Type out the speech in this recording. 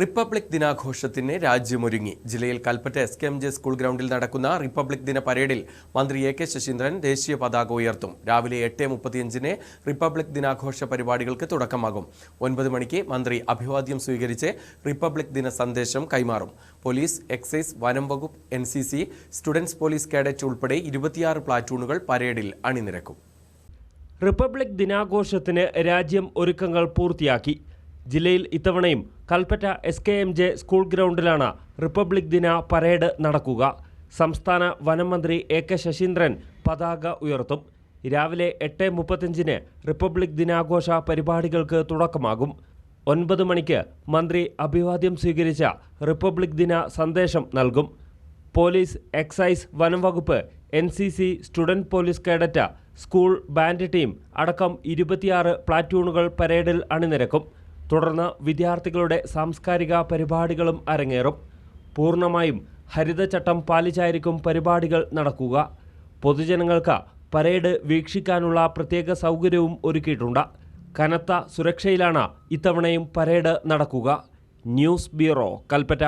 Republic ദിനാഘോഷത്തിന് രാജ്യമൊരുങ്ങി. ജില്ലയിൽ Kalpetta S K M J school ഗ്രൗണ്ടിൽ നടക്കുന്ന റിപ്പബ്ലിക് ദിന പരേഡിൽ മന്ത്രി എ കെ ശശീന്ദ്രൻ ദേശീയ പതാക ഉയർത്തും. രാവിലെ എട്ട് മുപ്പത്തിയഞ്ചിന് റിപ്പബ്ലിക് ദിനാഘോഷ പരിപാടികൾക്ക് തുടക്കമാകും. ഒൻപത് മണിക്ക് മന്ത്രി അഭിവാദ്യം സ്വീകരിച്ച് റിപ്പബ്ലിക് ദിന സന്ദേശം കൈമാറും. പോലീസ് എക്സൈസ് വനം വകുപ്പ് N C C students police cadet ഉൾപ്പെടെ ഇരുപത്തിയാറ് പ്ലാറ്റൂണുകൾ പരേഡിൽ അണിനിരക്കും. റിപ്പബ്ലിക് ദിനാഘോഷത്തിന് രാജ്യം ഒരുക്കങ്ങൾ പൂർത്തിയാക്കി. ജില്ലയിൽ ഇത്തവണയും Kalpetta S K M J school ഗ്രൗണ്ടിലാണ് republic ദിന പരേഡ് നടക്കുക. സംസ്ഥാന വനം മന്ത്രി എ കെ ശശീന്ദ്രൻ പതാക ഉയർത്തും. രാവിലെ എട്ട് മുപ്പത്തഞ്ചിന് റിപ്പബ്ലിക് ദിനാഘോഷ പരിപാടികൾക്ക് തുടക്കമാകും. ഒൻപത് മണിക്ക് മന്ത്രി അഭിവാദ്യം സ്വീകരിച്ച റിപ്പബ്ലിക് ദിന സന്ദേശം നൽകും. പോലീസ് എക്സൈസ് വനം വകുപ്പ് N C C student police cadet school band team അടക്കം ഇരുപത്തിയാറ് പ്ലാറ്റൂണുകൾ പരേഡിൽ അണിനിരക്കും. തുടർന്ന് വിദ്യാർത്ഥികളുടെ സാംസ്കാരിക പരിപാടികളും അരങ്ങേറും. പൂർണമായും ഹരിതചട്ടം പാലിച്ചായിരിക്കും പരിപാടികൾ നടക്കുക. പൊതുജനങ്ങൾക്ക് പരേഡ് വീക്ഷിക്കാനുള്ള പ്രത്യേക സൗകര്യവും ഒരുക്കിയിട്ടുണ്ട്. കനത്ത സുരക്ഷയിലാണ് ഇത്തവണയും പരേഡ് നടക്കുക. News bureau Kalpetta.